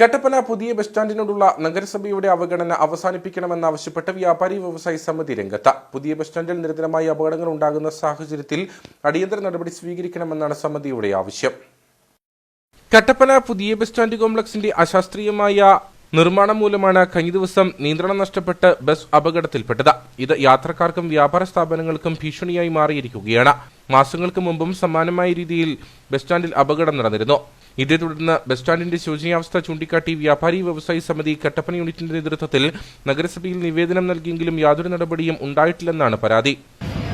കട്ടപ്പന പുതിയ ബസ് സ്റ്റാൻഡിനോടുള്ള നഗരസഭയുടെ അവഗണന അവസാനിപ്പിക്കണമെന്നാവശ്യപ്പെട്ട് വ്യാപാരി വ്യവസായി സമിതി രംഗത്ത്. പുതിയ ബസ് സ്റ്റാൻഡിൽ നിരന്തരമായി അപകടങ്ങൾ ഉണ്ടാകുന്ന സാഹചര്യത്തിൽ അടിയന്തര നടപടി സ്വീകരിക്കണമെന്നാണ് സമിതിയുടെ ആവശ്യം. കട്ടപ്പന പുതിയ ബസ് സ്റ്റാൻഡ് കോംപ്ലക്സിന്റെ അശാസ്ത്രീയമായ നിർമ്മാണം മൂലമാണ് കഴിഞ്ഞ ദിവസം നിയന്ത്രണം നഷ്ടപ്പെട്ട് ബസ് അപകടത്തിൽപ്പെട്ടത്. ഇത് യാത്രക്കാർക്കും വ്യാപാര സ്ഥാപനങ്ങൾക്കും ഭീഷണിയായി മാറിയിരിക്കുകയാണ്. മാസങ്ങൾക്ക് മുമ്പും സമാനമായ രീതിയിൽ ബസ് സ്റ്റാൻഡിൽ അപകടം നടന്നിരുന്നു. ഇതേ തുടർന്ന് ബസ് സ്റ്റാൻഡിന്റെ ശോചനീയാവസ്ഥ ചൂണ്ടിക്കാട്ടി വ്യാപാരി വ്യവസായി സമിതി കട്ടപ്പന യൂണിറ്റിന്റെ നേതൃത്വത്തിൽ നഗരസഭയിൽ നിവേദനം നൽകിയെങ്കിലും യാതൊരു നടപടിയും ഉണ്ടായിട്ടില്ലെന്നാണ് പരാതി.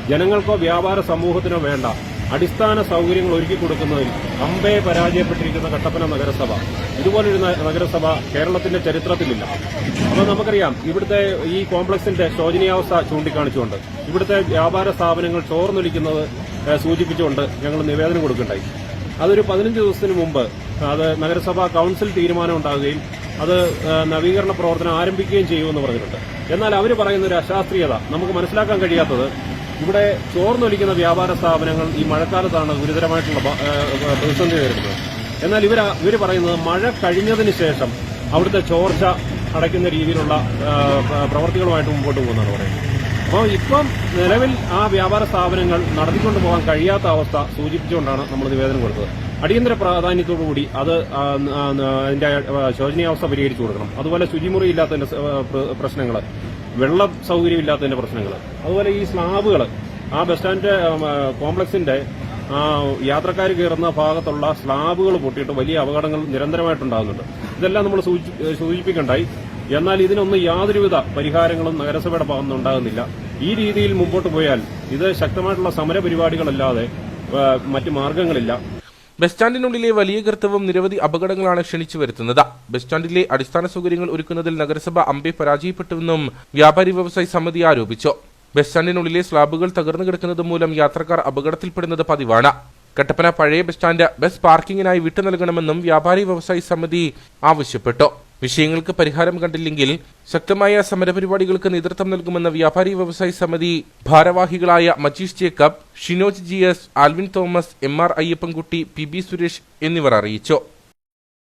ജനങ്ങൾക്കോ വ്യാപാര സമൂഹത്തിനോ വേണ്ട അടിസ്ഥാന സൗകര്യങ്ങൾ ഒരുക്കി കൊടുക്കുന്നതിൽ അമ്പയെ പരാജയപ്പെട്ടിരിക്കുന്ന കട്ടപ്പന നഗരസഭ. ഇതുപോലൊരു നഗരസഭ കേരളത്തിന്റെ ചരിത്രത്തിലില്ല. അപ്പോൾ നമുക്കറിയാം ഇവിടുത്തെ ഈ കോംപ്ലക്സിന്റെ ശോചനീയാവസ്ഥ ചൂണ്ടിക്കാണിച്ചുകൊണ്ട് ഇവിടുത്തെ വ്യാപാര സ്ഥാപനങ്ങൾ ചോർന്നൊലിക്കുന്നത് സൂചിപ്പിച്ചുകൊണ്ട് ഞങ്ങൾ നിവേദനം കൊടുക്കുകയുണ്ടായി. അതൊരു പതിനഞ്ച് ദിവസത്തിന് മുമ്പ് അത് നഗരസഭാ കൌൺസിൽ തീരുമാനം ഉണ്ടാകുകയും അത് നവീകരണ പ്രവർത്തനം ആരംഭിക്കുകയും ചെയ്യുമെന്ന് പറഞ്ഞിട്ടുണ്ട്. എന്നാൽ അവർ പറയുന്ന ഒരു അശാസ്ത്രീയത നമുക്ക് മനസ്സിലാക്കാൻ കഴിയാത്തത് ഇവിടെ ചോർന്നൊലിക്കുന്ന വ്യാപാര സ്ഥാപനങ്ങൾ ഈ മഴക്കാലത്താണ് ഗുരുതരമായിട്ടുള്ള പ്രതിസന്ധി നേരിടുന്നത് എന്നാൽ ഇവർ ഇവർ പറയുന്നത് മഴ കഴിഞ്ഞതിന് ശേഷം അവിടുത്തെ ചോർച്ച അടയ്ക്കുന്ന രീതിയിലുള്ള പ്രവർത്തികളുമായിട്ട് മുമ്പോട്ട് പോകുന്നതാണ് പറയുന്നത്. അപ്പോൾ ഇപ്പം നിലവിൽ ആ വ്യാപാര സ്ഥാപനങ്ങൾ നടത്തിക്കൊണ്ടുപോകാൻ കഴിയാത്ത അവസ്ഥ സൂചിപ്പിച്ചുകൊണ്ടാണ് നമ്മൾ നിവേദനം കൊടുത്തത്. അടിയന്തര പ്രാധാന്യത്തോടുകൂടി അത് അതിന്റെ ശോചനീയാവസ്ഥ പരിഹരിച്ചു കൊടുക്കണം. അതുപോലെ ശുചിമുറി ഇല്ലാത്തതിന്റെ പ്രശ്നങ്ങൾ വെള്ള സൗകര്യം ഇല്ലാത്തതിന്റെ പ്രശ്നങ്ങൾ അതുപോലെ ഈ സ്ലാബുകൾ ആ ബസ് സ്റ്റാൻഡ് കോംപ്ലക്സിന്റെ യാത്രക്കാർ കയറുന്ന ഭാഗത്തുള്ള സ്ലാബുകൾ പൊട്ടിയിട്ട് വലിയ അപകടങ്ങൾ നിരന്തരമായിട്ടുണ്ടാകുന്നുണ്ട്. ഇതെല്ലാം നമ്മൾ സൂചി- സൂചിപ്പിക്കണ്ടായി. എന്നാൽ ഇതിനൊന്നും യാതൊരുവിധ പരിഹാരങ്ങളും നഗരസഭയുടെ ഭാഗത്തുനിന്ന് ഉണ്ടാകുന്നില്ല. ഈ രീതിയിൽ മുമ്പോട്ട് പോയാൽ ഇത് ശക്തമായിട്ടുള്ള സമരപരിപാടികളല്ലാതെ മറ്റ് മാർഗങ്ങളില്ല. ബസ് സ്റ്റാൻഡിനുള്ളിലെ വലിയ കർത്തവ്യം നിരവധി അപകടങ്ങളാണ് ക്ഷണിച്ചു വരുത്തുന്നത്. ബസ് സ്റ്റാൻഡിലെ അടിസ്ഥാന സൗകര്യങ്ങൾ ഒരുക്കുന്നതിൽ നഗരസഭ അമ്പെ പരാജയപ്പെട്ടുവെന്നും വ്യാപാരി വ്യവസായി സമിതി ആരോപിച്ചു. ബസ് സ്റ്റാൻഡിനുള്ളിലെ സ്ലാബുകൾ തകർന്നു കിടക്കുന്നത് മൂലം യാത്രക്കാർ അപകടത്തിൽപ്പെടുന്നത് പതിവാണ്. കട്ടപ്പന പഴയ ബസ് സ്റ്റാൻഡ് ബസ് പാർക്കിങ്ങിനായി വിട്ടു നൽകണമെന്നും വ്യാപാരി വ്യവസായി സമിതി ആവശ്യപ്പെട്ടു. വിഷയങ്ങൾക്ക് പരിഹാരം കണ്ടില്ലെങ്കിൽ ശക്തമായ സമരപരിപാടികൾക്ക് നേതൃത്വം നൽകുമെന്ന വ്യാപാരി വ്യവസായി സമിതി ഭാരവാഹികളായ Majeesh Jacob Shinoj G S Alvin Thomas M R Ayyappankutty P B Suresh എന്നിവർ അറിയിച്ചു.